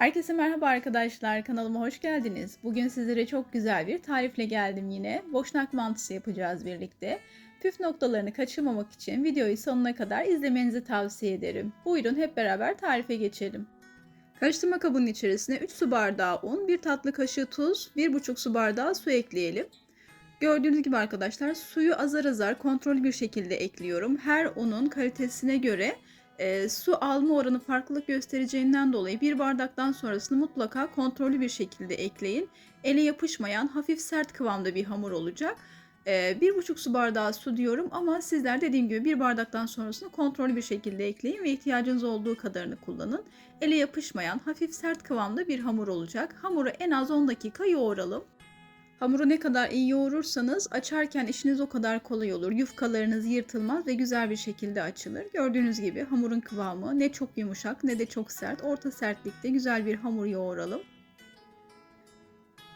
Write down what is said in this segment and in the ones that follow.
Herkese merhaba arkadaşlar. Kanalıma hoş geldiniz. Bugün sizlere çok güzel bir tarifle geldim yine. Boşnak mantısı yapacağız birlikte. Püf noktalarını kaçırmamak için videoyu sonuna kadar izlemenizi tavsiye ederim. Buyurun hep beraber tarife geçelim. Karıştırma kabının içerisine 3 su bardağı un, 1 tatlı kaşığı tuz, 1,5 su bardağı su ekleyelim. Gördüğünüz gibi arkadaşlar suyu azar azar kontrollü bir şekilde ekliyorum. Her unun kalitesine göre e, su alma oranı farklılık göstereceğinden dolayı bir bardaktan sonrasını mutlaka kontrollü bir şekilde ekleyin. Ele yapışmayan hafif sert kıvamda bir hamur olacak. E, bir buçuk su bardağı su diyorum ama sizler dediğim gibi bir bardaktan sonrasını kontrollü bir şekilde ekleyin ve ihtiyacınız olduğu kadarını kullanın. Ele yapışmayan hafif sert kıvamda bir hamur olacak. Hamuru en az 10 dakika yoğuralım. Hamuru ne kadar iyi yoğurursanız açarken işiniz o kadar kolay olur. Yufkalarınız yırtılmaz ve güzel bir şekilde açılır. Gördüğünüz gibi hamurun kıvamı ne çok yumuşak ne de çok sert. Orta sertlikte güzel bir hamur yoğuralım.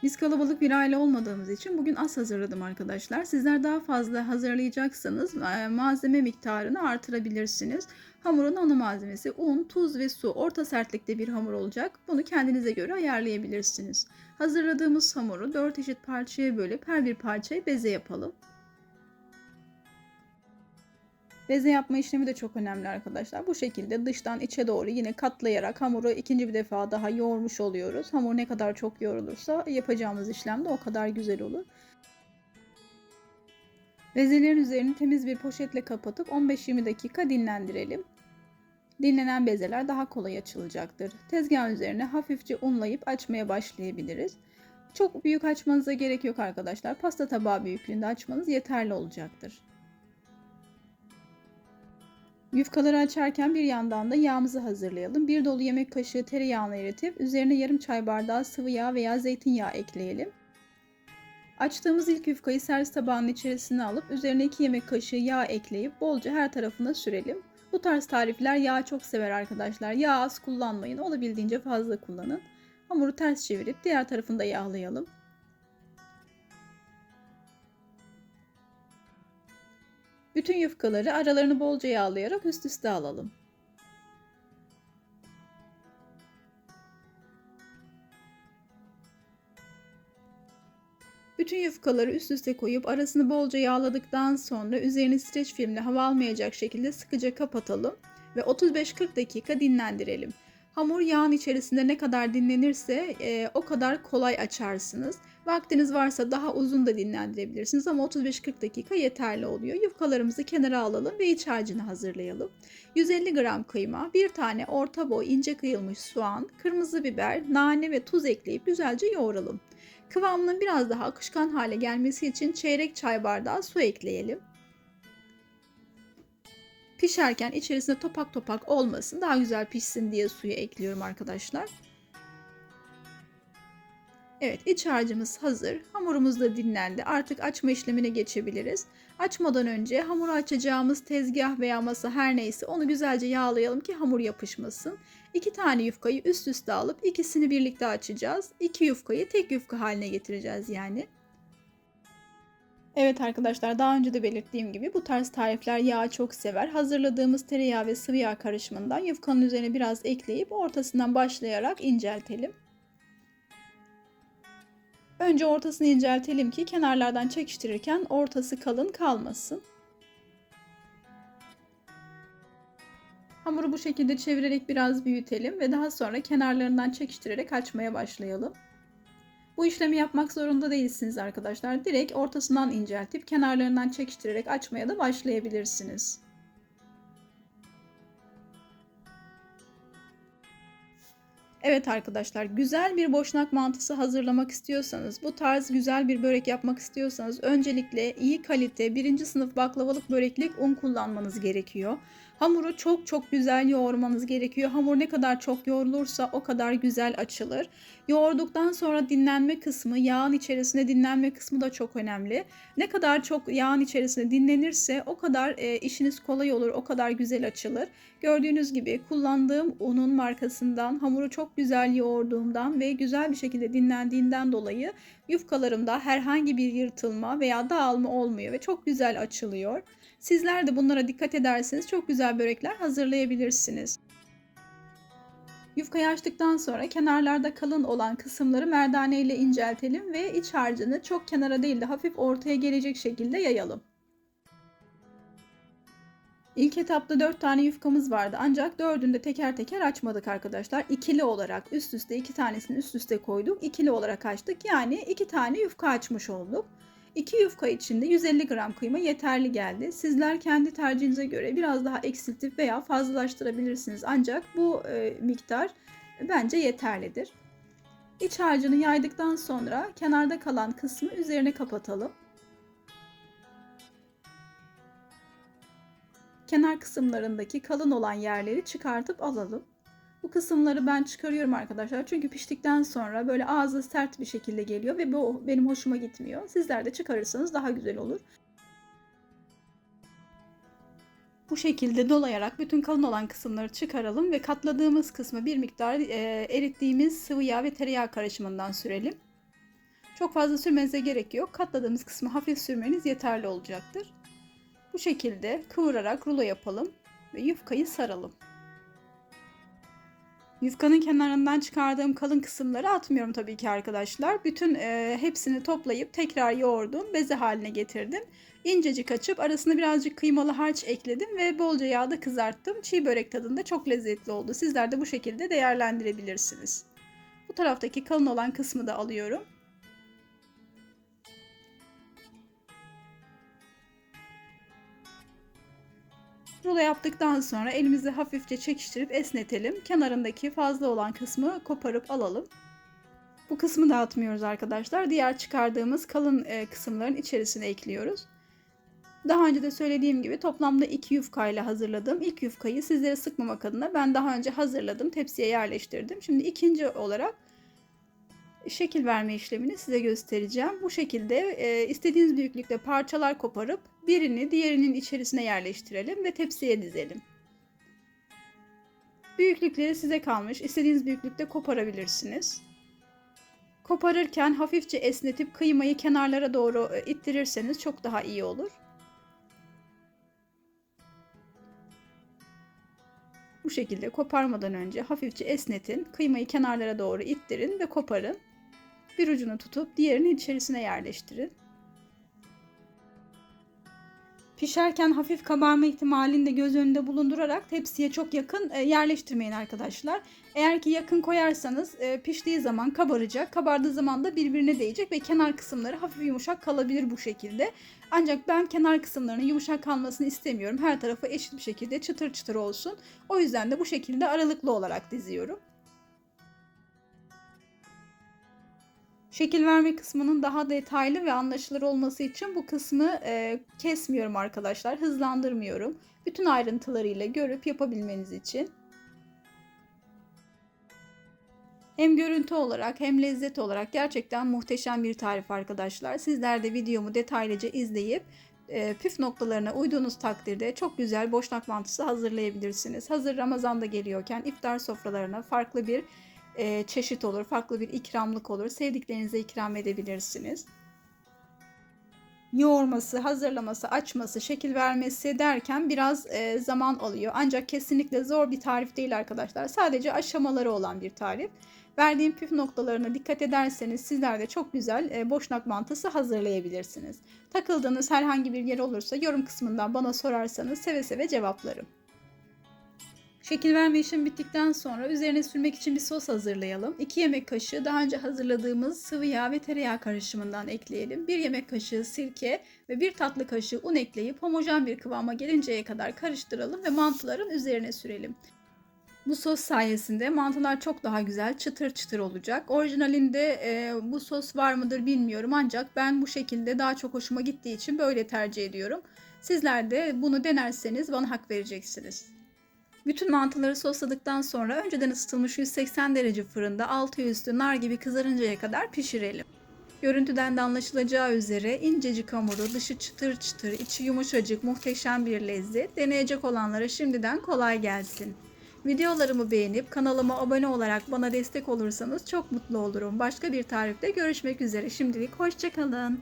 Biz kalabalık bir aile olmadığımız için bugün az hazırladım arkadaşlar. Sizler daha fazla hazırlayacaksanız e, malzeme miktarını artırabilirsiniz. Hamurun ana malzemesi un, tuz ve su. Orta sertlikte bir hamur olacak. Bunu kendinize göre ayarlayabilirsiniz. Hazırladığımız hamuru 4 eşit parçaya bölüp her bir parçayı beze yapalım. Beze yapma işlemi de çok önemli arkadaşlar. Bu şekilde dıştan içe doğru yine katlayarak hamuru ikinci bir defa daha yoğurmuş oluyoruz. Hamur ne kadar çok yoğrulursa yapacağımız işlem de o kadar güzel olur. Bezelerin üzerini temiz bir poşetle kapatıp 15-20 dakika dinlendirelim. Dinlenen bezeler daha kolay açılacaktır. Tezgahın üzerine hafifçe unlayıp açmaya başlayabiliriz. Çok büyük açmanıza gerek yok arkadaşlar. Pasta tabağı büyüklüğünde açmanız yeterli olacaktır. Yufkaları açarken bir yandan da yağımızı hazırlayalım. Bir dolu yemek kaşığı tereyağını eritip üzerine yarım çay bardağı sıvı yağ veya zeytinyağı ekleyelim. Açtığımız ilk yufkayı servis tabağının içerisine alıp üzerine 2 yemek kaşığı yağ ekleyip bolca her tarafına sürelim. Bu tarz tarifler yağ çok sever arkadaşlar. Yağ az kullanmayın. Olabildiğince fazla kullanın. Hamuru ters çevirip diğer tarafını da yağlayalım. Bütün yufkaları aralarını bolca yağlayarak üst üste alalım. Bütün yufkaları üst üste koyup arasını bolca yağladıktan sonra üzerini streç filmle hava almayacak şekilde sıkıca kapatalım ve 35-40 dakika dinlendirelim. Hamur yağın içerisinde ne kadar dinlenirse e, o kadar kolay açarsınız. Vaktiniz varsa daha uzun da dinlendirebilirsiniz ama 35-40 dakika yeterli oluyor. Yufkalarımızı kenara alalım ve iç harcını hazırlayalım. 150 gram kıyma, bir tane orta boy ince kıyılmış soğan, kırmızı biber, nane ve tuz ekleyip güzelce yoğuralım. Kıvamının biraz daha akışkan hale gelmesi için çeyrek çay bardağı su ekleyelim. Pişerken içerisinde topak topak olmasın, daha güzel pişsin diye suyu ekliyorum arkadaşlar. Evet iç harcımız hazır. Hamurumuz da dinlendi. Artık açma işlemine geçebiliriz. Açmadan önce hamuru açacağımız tezgah veya masa her neyse onu güzelce yağlayalım ki hamur yapışmasın. İki tane yufkayı üst üste alıp ikisini birlikte açacağız. İki yufkayı tek yufka haline getireceğiz yani. Evet arkadaşlar daha önce de belirttiğim gibi bu tarz tarifler yağı çok sever. Hazırladığımız tereyağı ve sıvı yağ karışımından yufkanın üzerine biraz ekleyip ortasından başlayarak inceltelim. Önce ortasını inceltelim ki kenarlardan çekiştirirken ortası kalın kalmasın. Hamuru bu şekilde çevirerek biraz büyütelim ve daha sonra kenarlarından çekiştirerek açmaya başlayalım. Bu işlemi yapmak zorunda değilsiniz arkadaşlar. Direkt ortasından inceltip kenarlarından çekiştirerek açmaya da başlayabilirsiniz. Evet arkadaşlar güzel bir boşnak mantısı hazırlamak istiyorsanız bu tarz güzel bir börek yapmak istiyorsanız öncelikle iyi kalite birinci sınıf baklavalık böreklik un kullanmanız gerekiyor. Hamuru çok çok güzel yoğurmanız gerekiyor. Hamur ne kadar çok yoğrulursa o kadar güzel açılır. Yoğurduktan sonra dinlenme kısmı, yağın içerisinde dinlenme kısmı da çok önemli. Ne kadar çok yağın içerisinde dinlenirse o kadar e, işiniz kolay olur, o kadar güzel açılır. Gördüğünüz gibi kullandığım unun markasından hamuru çok güzel yoğurduğumdan ve güzel bir şekilde dinlendiğinden dolayı yufkalarımda herhangi bir yırtılma veya dağılma olmuyor ve çok güzel açılıyor. Sizler de bunlara dikkat ederseniz çok güzel börekler hazırlayabilirsiniz. Yufkayı açtıktan sonra kenarlarda kalın olan kısımları merdane ile inceltelim ve iç harcını çok kenara değil de hafif ortaya gelecek şekilde yayalım. İlk etapta 4 tane yufkamız vardı ancak dördünde teker teker açmadık arkadaşlar. İkili olarak üst üste iki tanesini üst üste koyduk. İkili olarak açtık yani iki tane yufka açmış olduk. 2 yufka içinde 150 gram kıyma yeterli geldi. Sizler kendi tercihinize göre biraz daha eksiltip veya fazlalaştırabilirsiniz. Ancak bu e, miktar bence yeterlidir. İç harcını yaydıktan sonra kenarda kalan kısmı üzerine kapatalım. Kenar kısımlarındaki kalın olan yerleri çıkartıp alalım. Bu kısımları ben çıkarıyorum arkadaşlar. Çünkü piştikten sonra böyle ağzı sert bir şekilde geliyor ve bu benim hoşuma gitmiyor. Sizler de çıkarırsanız daha güzel olur. Bu şekilde dolayarak bütün kalın olan kısımları çıkaralım ve katladığımız kısmı bir miktar e, erittiğimiz sıvı yağ ve tereyağı karışımından sürelim. Çok fazla sürmenize gerek yok. Katladığımız kısmı hafif sürmeniz yeterli olacaktır. Bu şekilde kıvırarak rulo yapalım ve yufkayı saralım. Yufkanın kenarından çıkardığım kalın kısımları atmıyorum tabii ki arkadaşlar. Bütün e, hepsini toplayıp tekrar yoğurdum, beze haline getirdim. İncecik açıp arasına birazcık kıymalı harç ekledim ve bolca yağda kızarttım. Çiğ börek tadında çok lezzetli oldu. Sizler de bu şekilde değerlendirebilirsiniz. Bu taraftaki kalın olan kısmı da alıyorum. Rulo yaptıktan sonra elimizi hafifçe çekiştirip esnetelim. Kenarındaki fazla olan kısmı koparıp alalım. Bu kısmı dağıtmıyoruz arkadaşlar. Diğer çıkardığımız kalın e, kısımların içerisine ekliyoruz. Daha önce de söylediğim gibi toplamda iki yufkayla hazırladım. İlk yufkayı sizlere sıkmamak adına ben daha önce hazırladım. Tepsiye yerleştirdim. Şimdi ikinci olarak şekil verme işlemini size göstereceğim. Bu şekilde e, istediğiniz büyüklükte parçalar koparıp birini diğerinin içerisine yerleştirelim ve tepsiye dizelim. Büyüklükleri size kalmış. İstediğiniz büyüklükte koparabilirsiniz. Koparırken hafifçe esnetip kıymayı kenarlara doğru e, ittirirseniz çok daha iyi olur. Bu şekilde koparmadan önce hafifçe esnetin, kıymayı kenarlara doğru ittirin ve koparın. Bir ucunu tutup diğerini içerisine yerleştirin. Pişerken hafif kabarma ihtimalini de göz önünde bulundurarak tepsiye çok yakın e, yerleştirmeyin arkadaşlar. Eğer ki yakın koyarsanız e, piştiği zaman kabaracak. Kabardığı zaman da birbirine değecek ve kenar kısımları hafif yumuşak kalabilir bu şekilde. Ancak ben kenar kısımlarının yumuşak kalmasını istemiyorum. Her tarafı eşit bir şekilde çıtır çıtır olsun. O yüzden de bu şekilde aralıklı olarak diziyorum. Şekil verme kısmının daha detaylı ve anlaşılır olması için bu kısmı e, kesmiyorum arkadaşlar. Hızlandırmıyorum. Bütün ayrıntılarıyla görüp yapabilmeniz için. Hem görüntü olarak hem lezzet olarak gerçekten muhteşem bir tarif arkadaşlar. Sizler de videomu detaylıca izleyip e, püf noktalarına uyduğunuz takdirde çok güzel boşnak mantısı hazırlayabilirsiniz. Hazır Ramazan'da geliyorken iftar sofralarına farklı bir e, çeşit olur, farklı bir ikramlık olur. Sevdiklerinize ikram edebilirsiniz. Yoğurması, hazırlaması, açması, şekil vermesi derken biraz e, zaman alıyor. Ancak kesinlikle zor bir tarif değil arkadaşlar. Sadece aşamaları olan bir tarif. Verdiğim püf noktalarına dikkat ederseniz sizler de çok güzel e, boşnak mantısı hazırlayabilirsiniz. Takıldığınız herhangi bir yer olursa yorum kısmından bana sorarsanız seve seve cevaplarım. Şekil verme işlemi bittikten sonra üzerine sürmek için bir sos hazırlayalım. 2 yemek kaşığı daha önce hazırladığımız sıvı yağ ve tereyağı karışımından ekleyelim. 1 yemek kaşığı sirke ve 1 tatlı kaşığı un ekleyip homojen bir kıvama gelinceye kadar karıştıralım ve mantıların üzerine sürelim. Bu sos sayesinde mantılar çok daha güzel çıtır çıtır olacak. Orijinalinde e, bu sos var mıdır bilmiyorum ancak ben bu şekilde daha çok hoşuma gittiği için böyle tercih ediyorum. Sizler de bunu denerseniz bana hak vereceksiniz. Bütün mantıları sosladıktan sonra önceden ısıtılmış 180 derece fırında altı üstü nar gibi kızarıncaya kadar pişirelim. Görüntüden de anlaşılacağı üzere incecik hamuru, dışı çıtır çıtır, içi yumuşacık, muhteşem bir lezzet. Deneyecek olanlara şimdiden kolay gelsin. Videolarımı beğenip kanalıma abone olarak bana destek olursanız çok mutlu olurum. Başka bir tarifte görüşmek üzere. Şimdilik hoşçakalın.